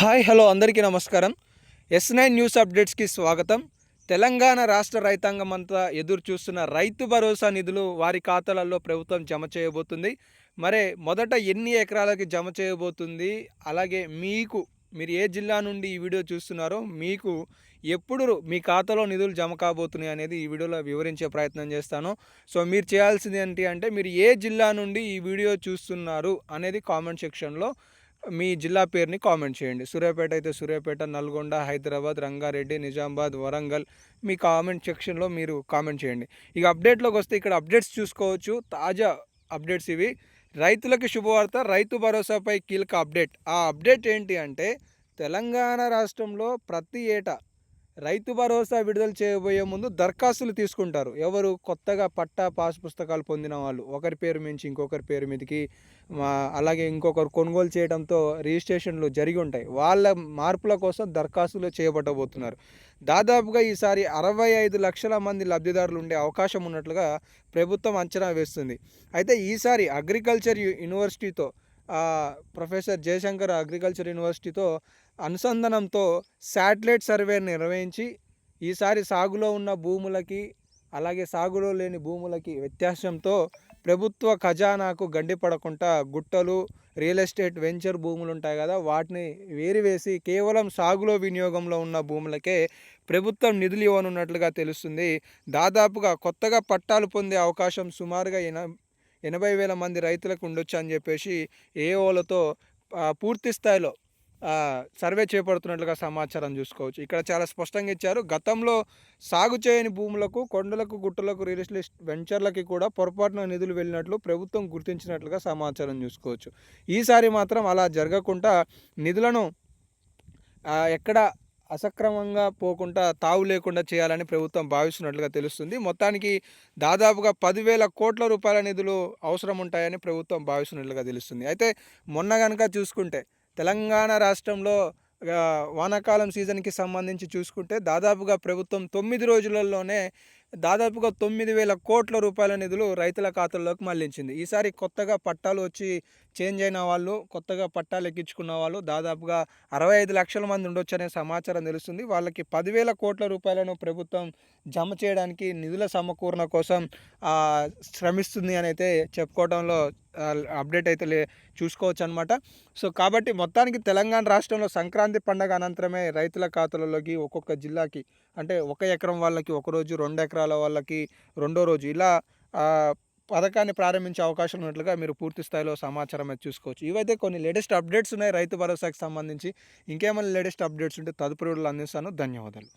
Hi hello అందరికీ నమస్కారం. Yes nine news అప్డేట్స్కి స్వాగతం. తెలంగాణ రాష్ట్ర రైతాంగం అంతా ఎదురు చూస్తున్న రైతు భరోసా నిధులు వారి ఖాతాలలో ప్రభుత్వం జమ చేయబోతుంది. మరే మొదట ఎన్ని ఎకరాలకి జమ చేయబోతుంది? అలాగే మీకు మీరు ఏ జిల్లా నుండి ఈ వీడియో చూస్తున్నారో మీకు ఎప్పుడు మీ ఖాతాలో నిధులు జమ కాబోతున్నాయి అనేది ఈ వీడియోలో వివరించే ప్రయత్నం చేస్తాను. సో మీరు చేయాల్సింది ఏంటి అంటే మీరు ఏ జిల్లా నుండి ఈ వీడియో చూస్తున్నారు అనేది కామెంట్ సెక్షన్లో మీ జిల్లా పేరుని కామెంట్ చేయండి. సూర్యాపేట అయితే సూర్యాపేట నల్గొండ హైదరాబాద్ రంగారెడ్డి నిజామాబాద్ వరంగల్ మీ కామెంట్ సెక్షన్లో మీరు కామెంట్ చేయండి. ఇక అప్డేట్లోకి వస్తే ఇక్కడ అప్డేట్స్ చూసుకోవచ్చు. తాజా అప్డేట్స్ ఇవి. రైతులకి శుభవార్త రైతు భరోసాపై కీలక అప్డేట్. ఆ అప్డేట్ ఏంటి అంటే తెలంగాణ రాష్ట్రంలో ప్రతి ఏటా రైతు భరోసా విడుదల చేయబోయే ముందు దరఖాస్తులు తీసుకుంటారు. ఎవరు? కొత్తగా పట్టా పాస్ పుస్తకాలు పొందిన వాళ్ళు. ఒకరి పేరు మించి ఇంకొకరి పేరు మీదకి అలాగే ఇంకొకరు కొనుగోలు చేయడంతో రిజిస్ట్రేషన్లు జరిగి ఉంటాయి. వాళ్ళ మార్పుల కోసం దరఖాస్తులు చేయబట్టబోతున్నారు దాదాపుగా ఈసారి అరవై ఐదు లక్షల మంది లబ్ధిదారులు ఉండే అవకాశం ఉన్నట్లుగా ప్రభుత్వం అంచనా వేస్తుంది. అయితే ఈసారి అగ్రికల్చర్ యూనివర్సిటీతో ప్రొఫెసర్ జయశంకర్ అగ్రికల్చర్ యూనివర్సిటీతో అనుసంధానంతో శాటిలైట్ సర్వే నిర్వహించి ఈసారి సాగులో ఉన్న భూములకి అలాగే సాగులో లేని భూములకి వ్యత్యాసంతో ప్రభుత్వ ఖజానాకు గండిపడకుండా గుట్టలు రియల్ ఎస్టేట్ వెంచర్ భూములు ఉంటాయి కదా వాటిని వేరివేసి కేవలం సాగులో వినియోగంలో ఉన్న భూములకే ప్రభుత్వం నిధులు ఇవ్వనున్నట్లుగా తెలుస్తుంది. దాదాపుగా కొత్తగా పట్టాలు పొందే అవకాశం సుమారుగా ఎనభై వేల మంది రైతులకు ఉండొచ్చు అని చెప్పేసి ఏఓలతో పూర్తి స్థాయిలో సర్వే చేపడుతున్నట్లుగా సమాచారం చూసుకోవచ్చు. ఇక్కడ చాలా స్పష్టంగా ఇచ్చారు. గతంలో సాగు చేయని భూములకు కొండలకు గుట్టలకు రియల్ ఎస్టేట్ వెంచర్లకి కూడా పొరపాటున నిధులు వెళ్ళినట్లు ప్రభుత్వం గుర్తించినట్లుగా సమాచారం చూసుకోవచ్చు. ఈసారి మాత్రం అలా జరగకుండా నిధులను ఎక్కడ అసక్రమంగా పోకుండా తావు లేకుండా చేయాలని ప్రభుత్వం భావిస్తున్నట్లుగా తెలుస్తుంది. మొత్తానికి దాదాపుగా పదివేల కోట్ల రూపాయల నిధులు అవసరం ఉంటాయని ప్రభుత్వం భావిస్తున్నట్లుగా తెలుస్తుంది. అయితే మొన్న కనుక చూసుకుంటే తెలంగాణ రాష్ట్రంలో వానాకాలం సీజన్కి సంబంధించి చూసుకుంటే దాదాపుగా ప్రభుత్వం తొమ్మిది రోజులలోనే దాదాపుగా తొమ్మిది వేల కోట్ల రూపాయల నిధులు రైతుల ఖాతాల్లోకి మళ్ళించింది. ఈసారి కొత్తగా పట్టాలు వచ్చి చేంజ్ అయిన వాళ్ళు కొత్తగా పట్టాలు ఎక్కించుకున్న వాళ్ళు దాదాపుగా అరవై ఐదు లక్షల మంది ఉండొచ్చు అనే సమాచారం తెలుస్తుంది. వాళ్ళకి పదివేల కోట్ల రూపాయలను ప్రభుత్వం జమ చేయడానికి నిధుల సమకూరణ కోసం శ్రమిస్తుంది అని అయితే చెప్పుకోవడంలో అప్డేట్ అయితే లే చూసుకోవచ్చు అనమాట సో కాబట్టి మొత్తానికి తెలంగాణ రాష్ట్రంలో సంక్రాంతి పండగ అనంతరమే రైతుల ఖాతాలలోకి ఒక్కొక్క జిల్లాకి అంటే ఒక ఎకరం వాళ్ళకి ఒక రోజు రెండు ఎకరాల వాళ్ళకి రెండో రోజు ఇలా పథకాన్ని ప్రారంభించే అవకాశం ఉన్నట్లుగా మీరు పూర్తి స్థాయిలో సమాచారం అయితే చూసుకోవచ్చు. ఇవైతే కొన్ని లేటెస్ట్ అప్డేట్స్ ఉన్నాయి రైతు భరోసాకి సంబంధించి. ఇంకేమైనా లేటెస్ట్ అప్డేట్స్ ఉంటే తదుపరి అందిస్తాను. ధన్యవాదాలు.